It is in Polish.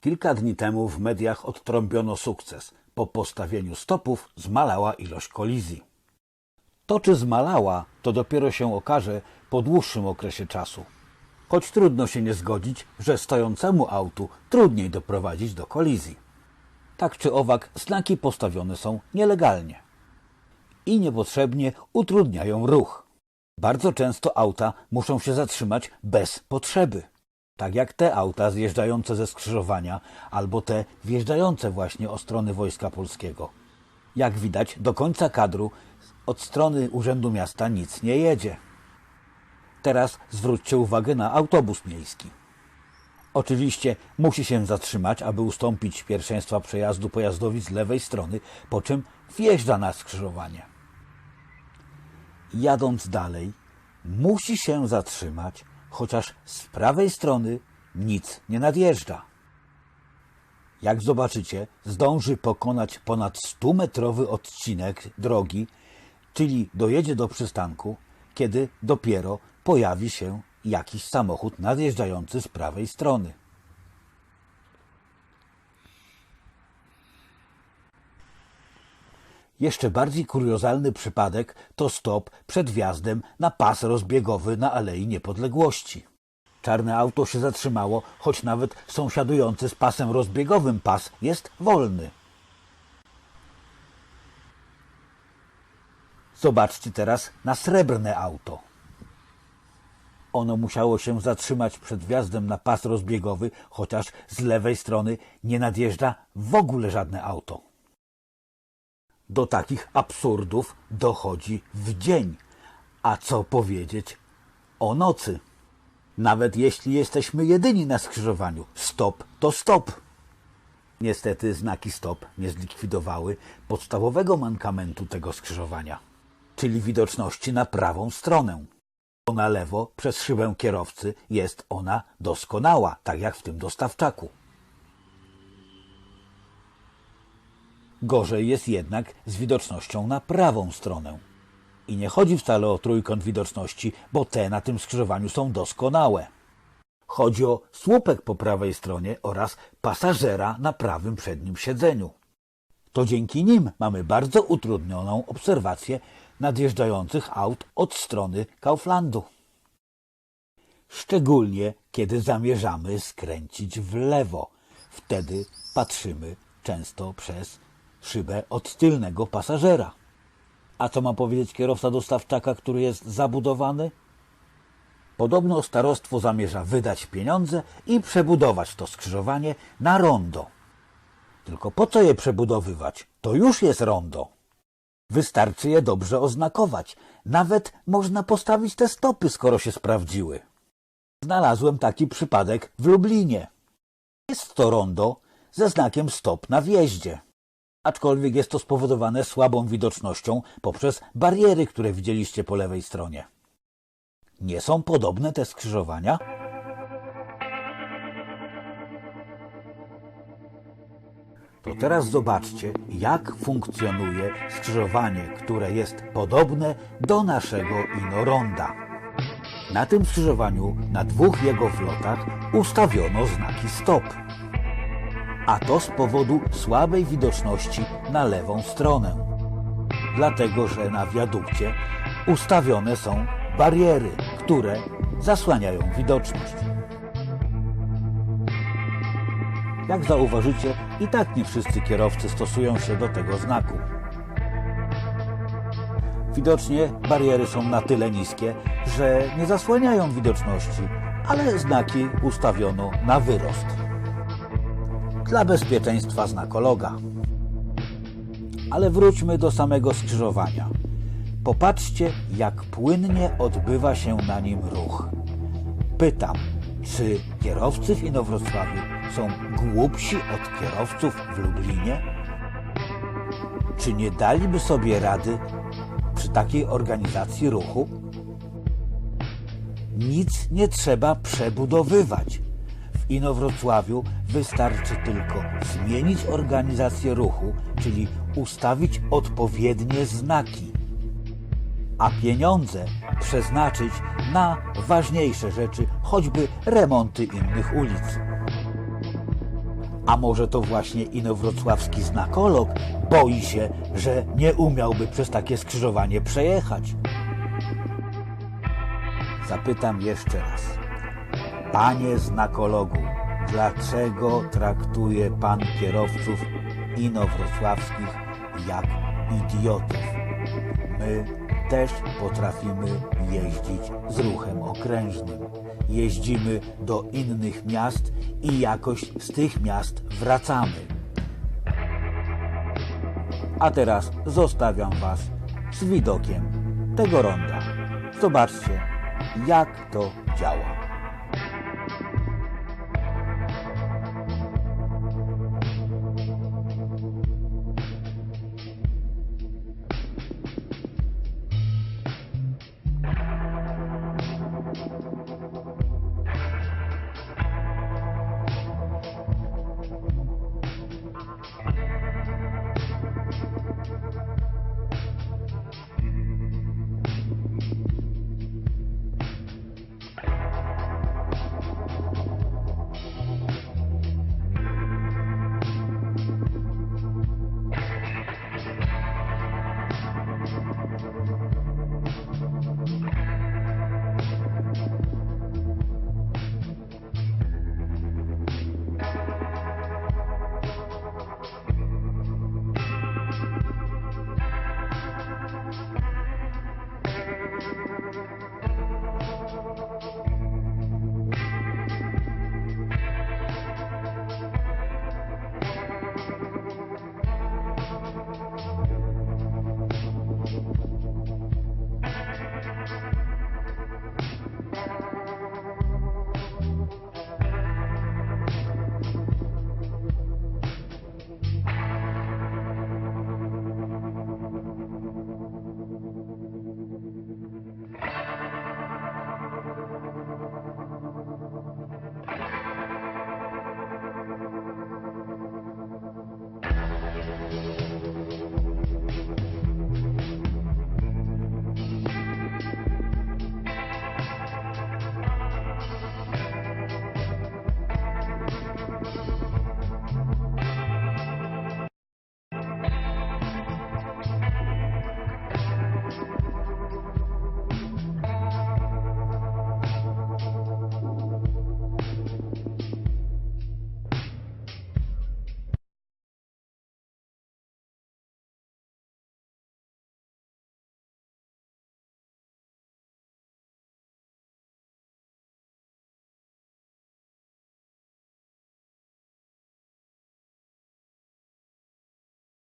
Kilka dni temu w mediach odtrąbiono sukces. Po postawieniu stopów zmalała ilość kolizji. To, czy zmalała, to dopiero się okaże po dłuższym okresie czasu. Choć trudno się nie zgodzić, że stojącemu autu trudniej doprowadzić do kolizji. Tak czy owak, znaki postawione są nielegalnie i niepotrzebnie utrudniają ruch. Bardzo często auta muszą się zatrzymać bez potrzeby. Tak jak te auta zjeżdżające ze skrzyżowania albo te wjeżdżające właśnie o strony Wojska Polskiego. Jak widać, do końca kadru od strony Urzędu Miasta nic nie jedzie. Teraz zwróćcie uwagę na autobus miejski. Oczywiście musi się zatrzymać, aby ustąpić pierwszeństwa przejazdu pojazdowi z lewej strony, po czym wjeżdża na skrzyżowanie. Jadąc dalej, musi się zatrzymać, chociaż z prawej strony nic nie nadjeżdża. Jak zobaczycie, zdąży pokonać ponad 100-metrowy odcinek drogi, czyli dojedzie do przystanku, kiedy dopiero pojawi się jakiś samochód nadjeżdżający z prawej strony. Jeszcze bardziej kuriozalny przypadek to stop przed wjazdem na pas rozbiegowy na Alei Niepodległości. Czarne auto się zatrzymało, choć nawet sąsiadujący z pasem rozbiegowym pas jest wolny. Zobaczcie teraz na srebrne auto. Ono musiało się zatrzymać przed wjazdem na pas rozbiegowy, chociaż z lewej strony nie nadjeżdża w ogóle żadne auto. Do takich absurdów dochodzi w dzień. A co powiedzieć o nocy? Nawet jeśli jesteśmy jedyni na skrzyżowaniu, stop to stop. Niestety znaki stop nie zlikwidowały podstawowego mankamentu tego skrzyżowania, czyli widoczności na prawą stronę. Na lewo przez szybę kierowcy jest ona doskonała, tak jak w tym dostawczaku. Gorzej jest jednak z widocznością na prawą stronę. I nie chodzi wcale o trójkąt widoczności, bo te na tym skrzyżowaniu są doskonałe. Chodzi o słupek po prawej stronie oraz pasażera na prawym przednim siedzeniu. To dzięki nim mamy bardzo utrudnioną obserwację nadjeżdżających aut od strony Kauflandu. Szczególnie kiedy zamierzamy skręcić w lewo. Wtedy patrzymy często przez szybę od tylnego pasażera. A co ma powiedzieć kierowca dostawczaka, który jest zabudowany? Podobno starostwo zamierza wydać pieniądze i przebudować to skrzyżowanie na rondo. Tylko po co je przebudowywać? To już jest rondo. Wystarczy je dobrze oznakować. Nawet można postawić te stopy, skoro się sprawdziły. Znalazłem taki przypadek w Lublinie. Jest to rondo ze znakiem stop na wjeździe. Aczkolwiek jest to spowodowane słabą widocznością poprzez bariery, które widzieliście po lewej stronie. Nie są podobne te skrzyżowania? To teraz zobaczcie, jak funkcjonuje skrzyżowanie, które jest podobne do naszego Inoronda. Na tym skrzyżowaniu, na dwóch jego wlotach, ustawiono znaki stop. A to z powodu słabej widoczności na lewą stronę. Dlatego, że na wiadukcie ustawione są bariery, które zasłaniają widoczność. Jak zauważycie, i tak nie wszyscy kierowcy stosują się do tego znaku. Widocznie bariery są na tyle niskie, że nie zasłaniają widoczności, ale znaki ustawiono na wyrost. Dla bezpieczeństwa znakologa. Ale wróćmy do samego skrzyżowania. Popatrzcie, jak płynnie odbywa się na nim ruch. Pytam, czy kierowcy w Inowrocławiu są głupsi od kierowców w Lublinie? Czy nie daliby sobie rady przy takiej organizacji ruchu? Nic nie trzeba przebudowywać. Inowrocławiu wystarczy tylko zmienić organizację ruchu, czyli ustawić odpowiednie znaki, a pieniądze przeznaczyć na ważniejsze rzeczy, choćby remonty innych ulic. A może to właśnie inowrocławski znakolog boi się, że nie umiałby przez takie skrzyżowanie przejechać? Zapytam jeszcze raz. Panie znakologu, dlaczego traktuje pan kierowców inowrocławskich jak idiotów? My też potrafimy jeździć z ruchem okrężnym. Jeździmy do innych miast i jakoś z tych miast wracamy. A teraz zostawiam Was z widokiem tego ronda. Zobaczcie, jak to działa.